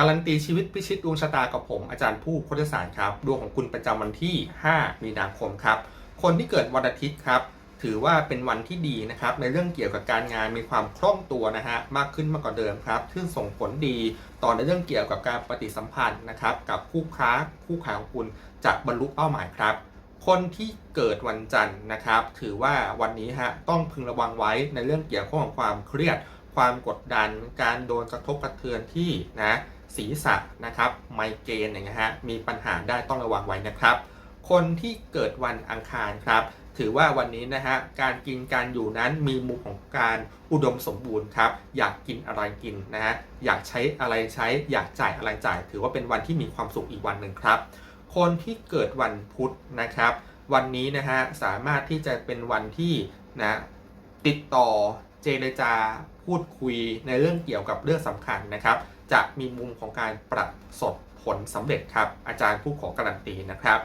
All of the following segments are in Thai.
การันตีชีวิตพิชิตดวงชะตากับผมอาจารย์ผู้โคตรสารครับดวงของคุณประจำวันที่ 5 มีนาคมครับ คนที่เกิดวันอาทิตย์ครับ ถือว่าเป็นวันที่ดีนะครับ ในเรื่องเกี่ยวกับการงานมีความคล่องตัวนะฮะมากขึ้นมากกว่าเดิมครับซึ่งส่งผลดีต่อในเรื่องเกี่ยวกับการปฏิสัมพันธ์นะครับ กับคู่ค้าคู่ขายของคุณจะบรรลุเป้าหมายครับ คนที่เกิดวันจันทร์นะครับ ถือว่าวันนี้ฮะต้องพึงระวังไว้ในเรื่องเกี่ยวข้องกับความเครียด ความกดดัน การโดนกระทบกระเทือนที่นะศีรษะนะครับไมเกรนอย่างเงี้ยฮะมีปัญหาได้ต้องระวังไว้นะครับ คนที่เกิดวันอังคารครับ ถือว่าวันนี้นะฮะการกินการอยู่นั้นมีมุมของการอุดมสมบูรณ์ครับอยากกินอะไรกินนะฮะอยากใช้อะไรใช้ อยากจ่ายอะไรจ่าย ถือว่าเป็นวันที่มีความสุขอีกวันหนึ่งครับ คนที่เกิดวันพุธนะครับ วันนี้นะฮะสามารถที่จะเป็นวันที่นะติดต่อ เจรจาพูดคุยในเรื่องเกี่ยวกับเรื่องสำคัญนะครับ จะมีมุมของการประสบผลสำเร็จครับ อาจารย์ผู้ขอการันตีนะครับ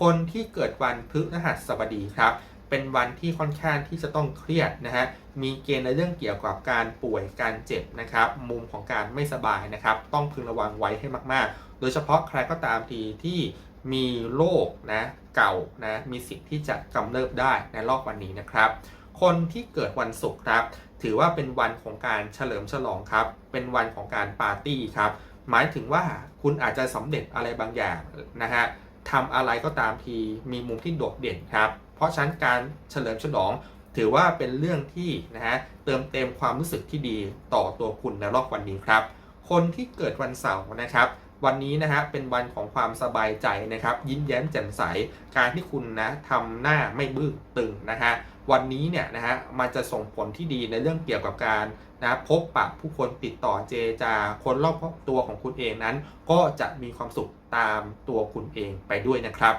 คนที่เกิดวันพฤหัสบดีครับ เป็นวันที่ค่อนข้างที่จะต้องเครียดนะฮะมีเกณฑ์ในเรื่องเกี่ยวกับการป่วยการเจ็บนะครับ มุมของการไม่สบายนะครับ ต้องพึงระวังไว้ให้มาก ๆ โดยเฉพาะใครก็ตามทีที่มีโรคนะเก่านะมีสิทธิ์ที่จะกำเริบได้ในรอบวันนี้นะครับ คนที่เกิดวันศุกร์ครับ ถือว่าเป็นวันของการเฉลิมฉลองครับ เป็นวันของการปาร์ตี้ครับ หมายถึงว่าคุณอาจจะสำเร็จอะไรบางอย่างนะฮะทำอะไรก็ตามทีมีมุมที่โดดเด่นครับ เพราะฉะนั้นการเฉลิมฉลองถือว่าเป็นเรื่องที่นะฮะเติมเต็มความรู้สึกที่ดีต่อตัวคุณในรอบวันนี้ครับ คนที่เกิดวันเสาร์นะครับ วันนี้นะฮะเป็นวันของความสบายใจนะครับ ยิ้มแย้มแจ่มใส การที่คุณนะทำหน้าไม่บึ้งตึงนะฮะวันนี้เนี่ยนะฮะมันจะส่งผลที่ดีในเรื่องเกี่ยวกับการนะพบปะผู้คนติดต่อเจจาคนรอบตัวของคุณเองนั้น ก็จะมีความสุขตามตัวคุณเองไปด้วยนะครับ